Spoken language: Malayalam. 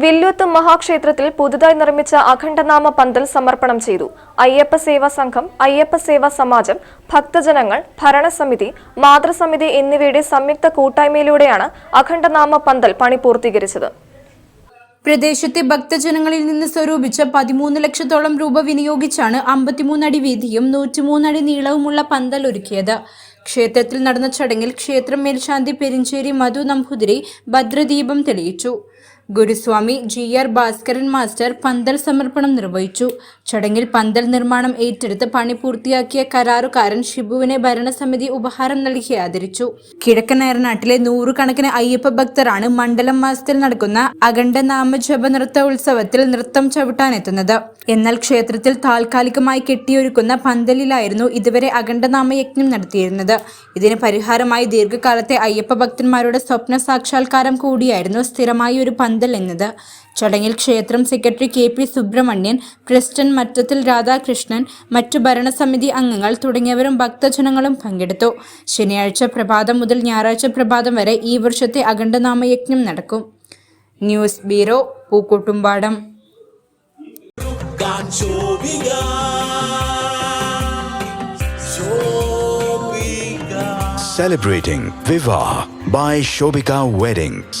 വില്ലുത്ത് മഹാക്ഷേത്രത്തിൽ പുതുതായി നിർമ്മിച്ച അഖണ്ഡനാമ പന്തൽ സമർപ്പണം ചെയ്തു. അയ്യപ്പ സേവാ സംഘം അയ്യപ്പ സേവാ സമാജം ഭക്തജനങ്ങൾ ഭരണസമിതി മാതൃസമിതി എന്നിവയുടെ സംയുക്ത കൂട്ടായ്മയിലൂടെയാണ് അഖണ്ഡനാമ പന്തൽ പണി പൂർത്തീകരിച്ചത്. പ്രദേശത്തെ ഭക്തജനങ്ങളിൽ നിന്ന് സ്വരൂപിച്ച പതിമൂന്ന് ലക്ഷത്തോളം രൂപ വിനിയോഗിച്ചാണ് അമ്പത്തിമൂന്നടി വീതിയും നൂറ്റിമൂന്നടി നീളവുമുള്ള പന്തൽ ഒരുക്കിയത്. ക്ഷേത്രത്തിൽ നടന്ന ചടങ്ങിൽ ക്ഷേത്രം മേൽശാന്തി പെരിഞ്ചേരി മധു നമ്പൂതിരി ഭദ്രദീപം തെളിയിച്ചു. Guruswamy G R Bhaskaran master പന്തൽ സമർപ്പണം നിർവഹിച്ചു. ചടങ്ങിൽ പന്തൽ നിർമ്മാണം ഏറ്റെടുത്ത് പണി പൂർത്തിയാക്കിയ കരാറുകാരൻ ഷിബുവിനെ ഭരണസമിതി ഉപഹാരം നൽകി ആദരിച്ചു. കിഴക്കൻ ഏറനാട്ടിലെ നൂറുകണക്കിന് അയ്യപ്പ ഭക്തരാണ് മണ്ഡലം മാസത്തിൽ നടക്കുന്ന അഖണ്ഡ നാമജപ നൃത്ത ഉത്സവത്തിൽ നൃത്തം ചവിട്ടാനെത്തുന്നത് എന്നാൽ ക്ഷേത്രത്തിൽ താൽക്കാലികമായി കെട്ടിയൊരുക്കുന്ന പന്തലിലായിരുന്നു ഇതുവരെ അഖണ്ഡനാമയജ്ഞം നടത്തിയിരുന്നത്. ഇതിന് പരിഹാരമായി ദീർഘകാലത്തെ അയ്യപ്പ ഭക്തന്മാരുടെ സ്വപ്ന സാക്ഷാത്കാരം കൂടിയായിരുന്നു. സ്ഥിരമായി ഒരു പന്തൽ എന്നത് ചടങ്ങിൽ ക്ഷേത്രം secretary K P Subramanian president Mattathil Radhakrishnan മറ്റു ഭരണസമിതി അംഗങ്ങൾ തുടങ്ങിയവരും ഭക്തജനങ്ങളും പങ്കെടുത്തു. ശനിയാഴ്ച പ്രഭാതം മുതൽ ഞായറാഴ്ച പ്രഭാതം വരെ ഈ വർഷത്തെ അഖണ്ഡനാമയജ്ഞം നടക്കും. News bureau Pookkottumpadam. Celebrating Viva by Shobika Weddings.